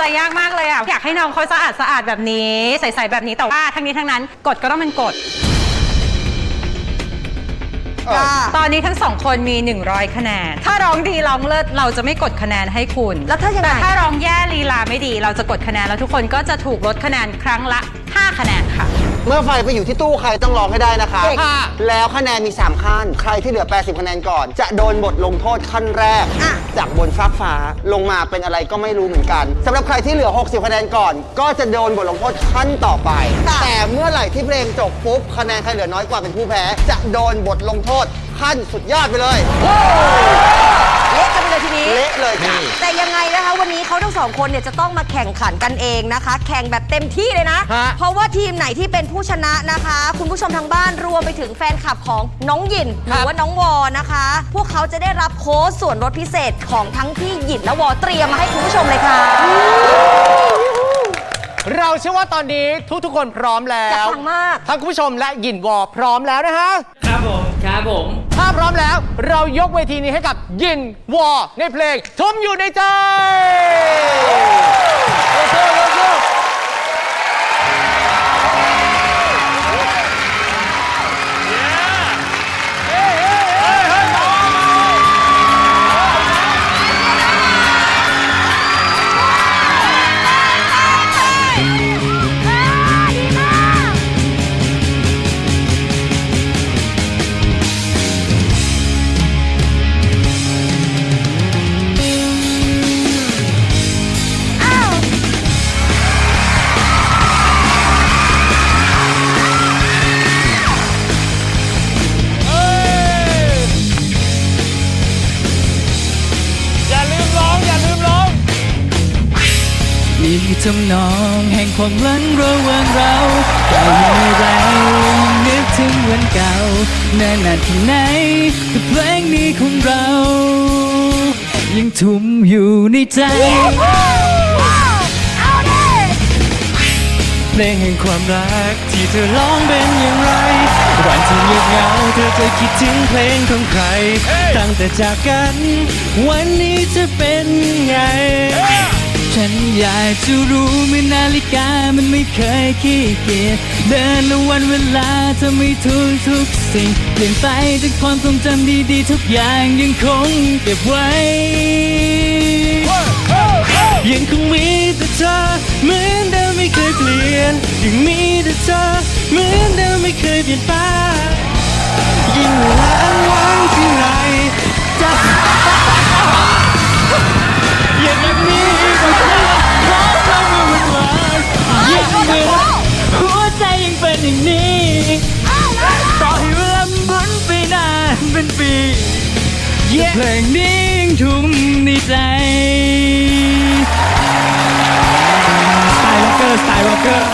ใจยากมากเลยอะ อยากให้น้องเขาสะอาดสะอาดแบบนี้ ใสๆแบบนี้แต่ว่าทั้งนี้ทั้งนั้นกฎก็ต้องเป็นกฎค่ะตอนนี้ทั้งสองคนมี 100 คะแนน ถ้าร้องดีร้องเลิศเราจะไม่กดคะแนนให้คุณ แล้วถ้ายังไง แต่ถ้าร้องแย่ลีลาไม่ดี เราจะกดคะแนนแล้วทุกคนก็จะถูกลดคะแนนครั้งละ 5 คะแนนค่ะ เมื่อไฟไปอยู่ที่ตู้ใครต้องร้องให้ได้นะคะค่ะ แล้วคะแนนมี 3 ขั้น ใครที่เหลือ 80 คะแนนก่อน จะโดนบทลงโทษขั้นแรก อะ จากบนฟากฟ้าลงมาเป็นอะไรก็ไม่รู้เหมือนกันสำหรับใครที่เหลือ 60 คะแนนก่อน ก็จะโดนบทลงโทษขั้นต่อไปแต่เมื่อไหร่ที่เพลงจบปุ๊บคะแนนใครเหลือน้อยกว่าเป็นผู้แพ้ จะโดนบทลงโทษขั้นสุดยอดไปเลย เละกันไปเลยทีนี้เละเลยค่ะแต่ยังไงนะคะวันนี้เขาทั้งสองคนเนี่ยจะต้องมาแข่งขันกันเองนะคะ แข่งแบบเต็มที่เลยนะฮะเพราะว่าทีมไหนที่เป็นผู้ชนะนะคะ คุณผู้ชมทางบ้านรวมไปถึงแฟนคลับของน้องหยินหรือว่าน้องวอนะคะ พวกเขาจะได้รับโค้ดส่วนลดพิเศษของทั้งที่หยินและวอเตรียมมาให้คุณผู้ชมเลยค่ะ เราเชื่อว่าตอนนี้ทุกๆคนพร้อมแล้อยากวฟังมากทั้งคุณผู้ชมและหยินวอพร้อมแล้วนะฮะครับผม ครับผม ถ้าพร้อมแล้วเรายกเวทีนี้ให้กับหยินวอในเพลง ทุ่มอยู่ในใจโอเค ทำนองแห่งความหลังระหว่างเราเก่าเมื่อไรนึกถึงวันเก่านานนานที่ไหนกับเพลงนี้ของเรา ยังทุ่มอยู่ในใจเพลงแห่งความรักที่เธอร้องเป็นอย่างไรวันที่เงียบเหงาเธอจะคิดถึงเพลงของใคร ตั้งแต่จากกัน วันนี้จะเป็นไง ฉันอยากจะรู้เมื่อนาฬิกามันไม่เคยขี้เกียจเดินและวันเวลาจะไม่ทุกทุกสิ่งเปลี่ยนไปจากความทรงจำดีๆ ทุกอย่างยังคงเก็บไว้ ยังคงมีแต่เธอเหมือนเดิมไม่เคยเปลี่ยน ยังมีแต่เธอเหมือนเดิมไม่เคยเปลี่ยนไปยิ่งเว เพลงนี้ยังทุ่มในใจ สไตล์ร็อกเกอร์สไตล์ร็อกเกอร์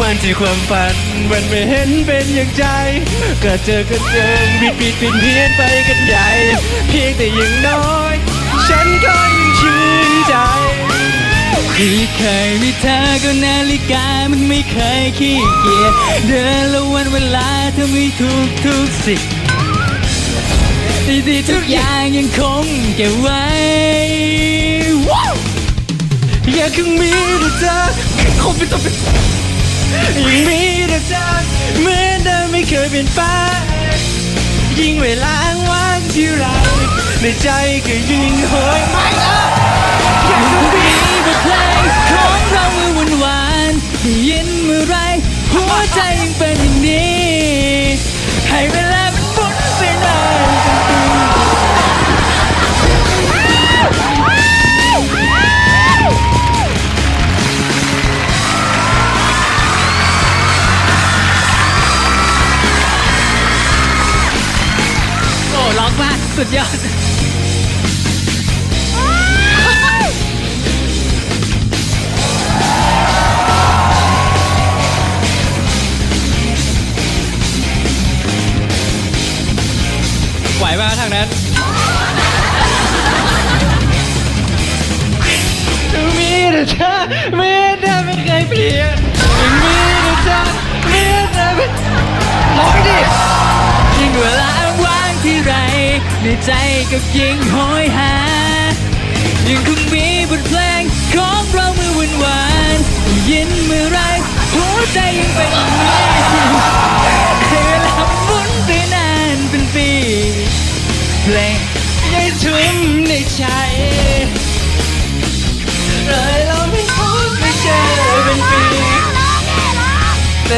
วันที่ความฝันมันไม่เห็นเป็นอย่างใจก็เจอกันเดิมบิดบิดปินเพี้ยนไปกันใหญ่ เพียงแต่อย่างน้อย ฉันก็ยังชื่นใจ ที่เคยมีเธอก็นาฬิกามันไม่เคยขี้เกียจเดินละวันเวลาเธอมีทุกทุกสิ่งดีๆทุกอย่างยังคงเก็บไว้ว้าวยังคงมีแต่เธอคงเป็นต้องเป็นยังมีแต่เธอเหมือนเดิมไม่เคยเปลี่ยนไปยิ่งเวลาว้างที่ไรในใจก็ยิ่งโหยไม่ละยังคงมีบทเพลงขอ ใจยังเป็นอย่างนี้ ให้เวลามันหมุนไปนานจนตีโอ้ร้องมากสุดยอด ไม่ได้ไม่เคยเปลี่ยนยังมีแต่เธอไม่ได้ไม่ร้องดิยิ่งเวลาว่างที่ไรในใจก็ยิ่งโหยหายังคงมีบทเพลงของเราเมื่อวันวานยินเมื่อไรหัวใจยังเป็นอย่างนี้ให้เวลาหมุนไปนานเป็นปีเพลงยังทุ่มในใจ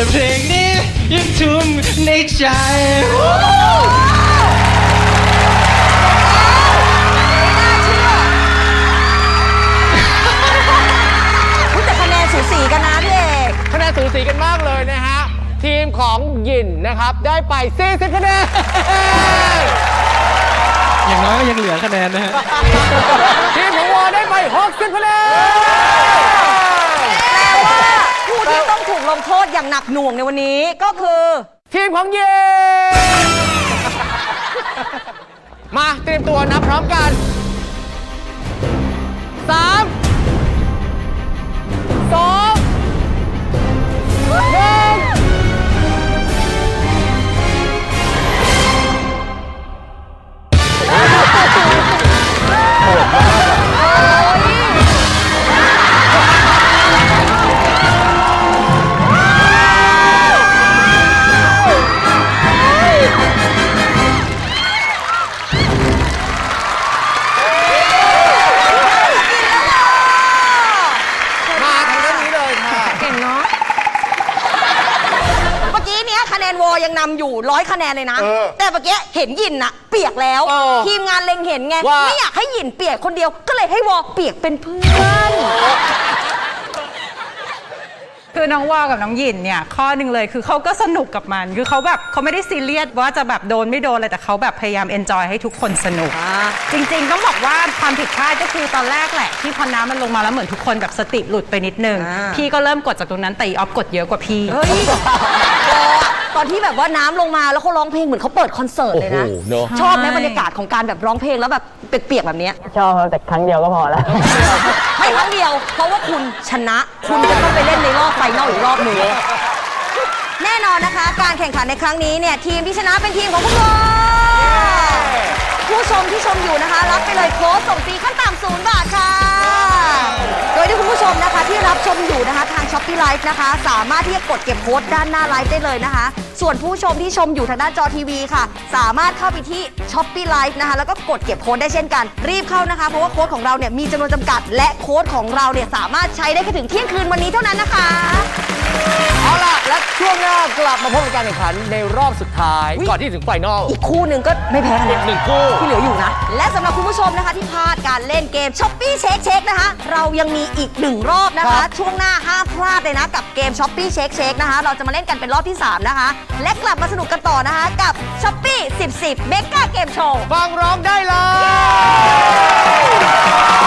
เพลงนี้ยังทุ่มในใจอุ๊ยแต่คะแนนสูสีกันนะพี่เอกคะแนนสูสีกันมากเลยนะฮะ ทีมของหยินนะครับได้ไป 40คะแนน อย่างน้อยก็ยังเหลือคะแนนนะฮะ ทีมของวอได้ไป 60คะแนน แปลว่าผู้ที่ต้องถูก ลงโทษอย่างหนักหน่วงในวันนี้ก็คือ ทีมของเยนมาเตรียมตัวนะพร้อมกัน 3 นี้ยคะแนนวอยังนำอยู่ร้อยคะแนนเลยนะ เออแต่เมื่อกี้เห็นหยินนะเปียกแล้ว เออทีมงานเล็งเห็นไง ว่า ไม่อยากให้หยินเปียกคนเดียว ก็เลยให้วอเปียกเป็นเพื่อน คือน้องวอกับน้องหยินเนี่ยข้อหนึ่งเลยคือเขาก็สนุกกับมัน คือเขาแบบเขาไม่ได้ซีเรียสว่าจะแบบโดนไม่โดนอะไรแต่เขาแบบพยายามเอนจอยให้ทุกคนสนุก จริงๆต้องบอกว่าความผิดพลาดก็คือตอนแรกแหละ ที่พอน้ำมันลงมาแล้วเหมือนทุกคนแบบสติหลุดไปนิดนึง อ่า พี่ก็เริ่มกดจากตรงนั้นแต่อีออฟกดเยอะกว่าพี่ เฮ้ย วออะ ตอนที่แบบว่าน้ำลงมาแล้วเขาร้องเพลงเหมือนเขาเปิดคอนเสิร์ตเลยนะโอ้โหเนอะ ชอบไหมบรรยากาศของการแบบร้องเพลงแล้วแบบเปียกๆแบบเนี้ย ชอบครับแต่ครั้งเดียวก็พอแล้ว ไม่ครั้งเดียว เพราะว่าคุณชนะ คุณจะต้องไปเล่นในรอบไฟนอลอีกรอบหนึ่งแน่นอนนะคะ การแข่งขันในครั้งนี้เนี่ย ทีมที่ชนะเป็นทีมของพวกเรา ผู้ชมที่ชมอยู่นะคะ รับไปเลยโค้ดส่งฟรีขั้นต่ำศูนย์บาทค่ะ โดยที่คุณผู้ชมนะคะที่รับชมอยู่นะคะทางช้อปปี้ไลฟ์นะคะ สามารถที่จะกดเก็บโค้ดด้านหน้าไลฟ์ได้เลยนะคะ ส่วนผู้ชมที่ชมอยู่ทางด้านจอทีวีค่ะ สามารถเข้าไปที่ช้อปปี้ไลฟ์นะคะ แล้วก็กดเก็บโค้ดได้เช่นกัน รีบเข้านะคะ เพราะว่าโค้ดของเราเนี่ยมีจำนวนจำกัด และโค้ดของเราเนี่ยสามารถใช้ได้แค่ถึงเที่ยงคืนวันนี้เท่านั้นนะคะ เอาล่ะ และช่วงหน้ากลับมาพบกับการแข่งขันในรอบสุดท้าย ก่อนที่ถึงไฟนอลอีกคู่หนึ่งก็ไม่แพ้กันอีนะกหนึ่งคู่ ที่เหลืออยู่นะ และสำหรับคุณผู้ชมนะคะที่พลาดการเล่นเกมช้อปปี้เช็คเช็คนะคะ เรายังมีอีกหนึ่งรอบนะครัคะ บ ช่วงหน้าห้ามพลาดเลยนะ กับเกมช้อปปี้เช็คเช็คนะคะ เราจะมาเล่นกันเป็นรอบที่ 3 นะคะ และกลับมาสนุกกันต่อนะคะ กับช้อปปี้10 10เมกาเกมโชว์ ฟังร้องได้เลย